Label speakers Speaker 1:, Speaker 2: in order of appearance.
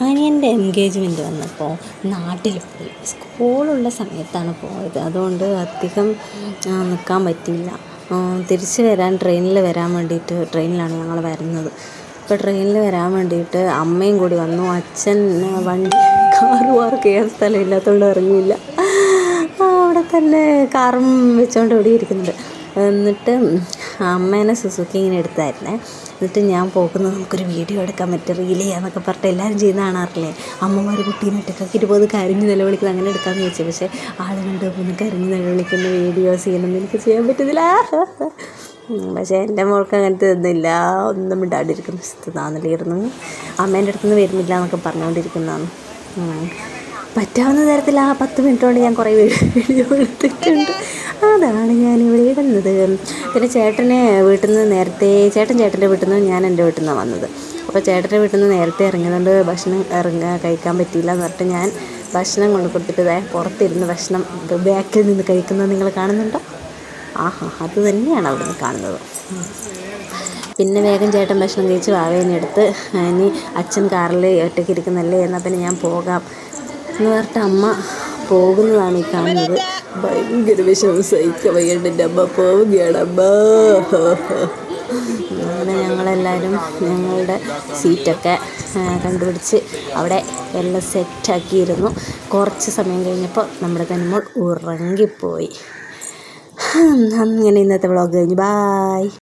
Speaker 1: അനിയന്റെ എൻഗേജ്മെന്റ് വന്നപ്പോൾ നാട്ടിൽ പോയി. സ്കൂളുള്ള സമയത്താണ് പോയത്. അതുകൊണ്ട് അധികം നിൽക്കാൻ പറ്റിയില്ല. തിരിച്ച് വരാൻ ട്രെയിനിൽ വരാൻ വേണ്ടിയിട്ട് ട്രെയിനിലാണ് ഞങ്ങൾ വരുന്നത്. അപ്പോൾ ട്രെയിനിൽ വരാൻ വേണ്ടിയിട്ട് അമ്മയും കൂടി വന്നു. അച്ഛൻ വണ്ടി കാർ പാർക്ക് ചെയ്യാൻ സ്ഥലമില്ലാത്തതുകൊണ്ട് ഇറങ്ങിയില്ല. അവിടെ തന്നെ കാറും വെച്ചുകൊണ്ട് ഇവിടെ ഇരിക്കുന്നുണ്ട്. എന്നിട്ട് അമ്മേനെ സുസുക്കി ഇങ്ങനെ എടുത്തായിരുന്നേ. എന്നിട്ട് ഞാൻ പോകുന്നത് നമുക്കൊരു വീഡിയോ എടുക്കാൻ പറ്റും റീൽ ചെയ്യാന്നൊക്കെ പറഞ്ഞിട്ട് എല്ലാവരും ചെയ്യുന്ന കാണാറില്ലേ? അമ്മമാർ കുട്ടീനെ ഒറ്റക്കാക്കിയിട്ട് പോകുന്നത് കരഞ്ഞ് നിലവിളിക്കുന്നത് അങ്ങനെ എടുക്കാമെന്ന് ചോദിച്ചു. പക്ഷേ ആളുകളുടെ പോകുന്ന കരഞ്ഞ് നിലവിളിക്കുന്ന വീഡിയോസ് ചെയ്യണമെന്ന് എനിക്ക് ചെയ്യാൻ പറ്റുന്നില്ല. പക്ഷേ എന്റെ മോൾക്ക് അങ്ങനത്തെ ഒന്നുമില്ല ഒന്നും മിണ്ടാണ്ടിരിക്കുന്ന. സ്ഥിതാന്നില്ലായിരുന്നു അമ്മേന്റെ അടുത്തുനിന്ന് വരുന്നില്ല എന്നൊക്കെ പറഞ്ഞുകൊണ്ടിരിക്കുന്നതാണ്. പറ്റാവുന്ന തരത്തിൽ ആ പത്ത് മിനിറ്റ് കൊണ്ട് ഞാൻ കുറേ വീഡിയോ എടുത്തിട്ടുണ്ട്. അതാണ് ഞാനിവിടെ ഇടുന്നത്. പിന്നെ ചേട്ടനെ വീട്ടിൽ നിന്ന് നേരത്തെ ചേട്ടൻ ചേട്ടന്റെ വീട്ടിൽ നിന്ന് ഞാൻ എന്റെ വീട്ടിൽ നിന്നാണ് വന്നത്. അപ്പോൾ ചേട്ടന്റെ വീട്ടിൽ നിന്ന് നേരത്തെ ഇറങ്ങിയതുകൊണ്ട് ഭക്ഷണം ഇറങ്ങാൻ കഴിക്കാൻ പറ്റിയില്ല എന്ന് പറഞ്ഞിട്ട് ഞാൻ ഭക്ഷണം കൊണ്ട് കൊടുത്തിട്ട് ഇതായ പുറത്തിരുന്ന് ഭക്ഷണം ബാക്കിൽ നിന്ന് കഴിക്കുന്നത് നിങ്ങൾ കാണുന്നുണ്ടോ? ആഹാ അത് തന്നെയാണ് അവിടെ നിന്ന് കാണുന്നത്. പിന്നെ വേഗം ചേട്ടൻ ഭക്ഷണം കഴിച്ച് വാവേനെ എടുത്ത് ഇനി അച്ഛൻ കാറിൽ ഒറ്റയ്ക്ക് ഇരിക്കുന്നല്ലേ? എന്നാൽ പിന്നെ ഞാൻ പോകാം. എന്ന് പറഞ്ഞിട്ട് അമ്മ പോകുന്നതാണ് ഈ കാണുന്നത്. ഭയങ്കര വിഷമം സഹിക്കാൻ എന്റെ അമ്മ പോവുകയാണ് അമ്മ. അങ്ങനെ ഞങ്ങളെല്ലാവരും ഞങ്ങളുടെ സീറ്റൊക്കെ കണ്ടുപിടിച്ച് അവിടെ എല്ലാം സെറ്റാക്കിയിരുന്നു. കുറച്ച് സമയം കഴിഞ്ഞപ്പോൾ നമ്മുടെ തനിമോൾ ഉറങ്ങിപ്പോയി. അങ്ങനെ ഇന്നത്തെ വ്ളോഗ് കഴിഞ്ഞു. ബായ്